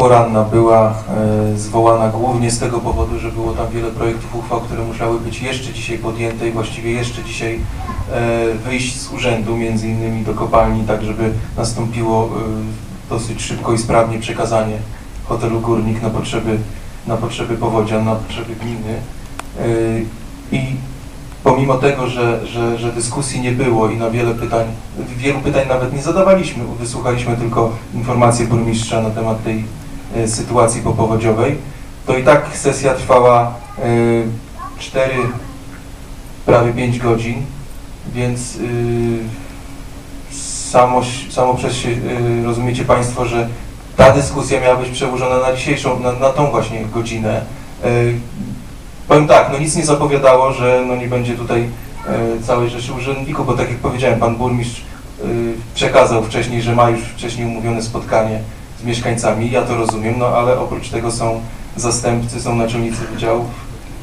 poranna była e, zwołana głównie z tego powodu, że było tam wiele projektów uchwał, które musiały być jeszcze dzisiaj podjęte i właściwie jeszcze dzisiaj e, wyjść z urzędu, między innymi do kopalni, tak żeby nastąpiło e, dosyć szybko i sprawnie przekazanie hotelu Górnik na potrzeby, na potrzeby powodzian, na potrzeby gminy. I pomimo tego, że, że, że dyskusji nie było i na wiele pytań, wielu pytań nawet nie zadawaliśmy, wysłuchaliśmy tylko informacji burmistrza na temat tej sytuacji popowodziowej, to i tak sesja trwała e, 4, prawie 5 godzin, więc e, samo, samo przez się rozumiecie Państwo, że ta dyskusja miała być przełożona na dzisiejszą, na, na tą właśnie godzinę. Powiem tak, no nic nie zapowiadało, że no nie będzie tutaj całej rzeszy urzędników, bo tak jak powiedziałem, pan burmistrz przekazał wcześniej, że ma już wcześniej umówione spotkanie z mieszkańcami, ja to rozumiem, no ale oprócz tego są zastępcy, są naczelnicy wydziałów,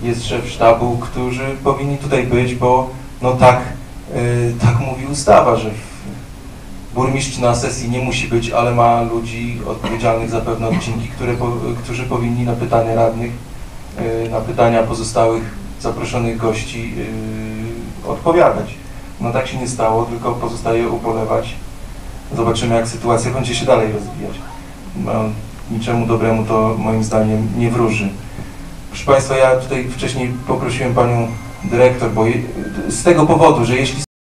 jest szef sztabu, którzy powinni tutaj być, bo no tak, e, tak mówi ustawa, że burmistrz na sesji nie musi być, ale ma ludzi odpowiedzialnych za pewne odcinki, które, po, którzy powinni na pytania radnych y, na pytania pozostałych zaproszonych gości y, odpowiadać. No tak się nie stało, tylko pozostaje ubolewać. Zobaczymy, jak sytuacja będzie się dalej rozwijać. No, niczemu dobremu to moim zdaniem nie wróży. Proszę Państwa, ja tutaj wcześniej poprosiłem Panią Dyrektor, bo z tego powodu, że jeśli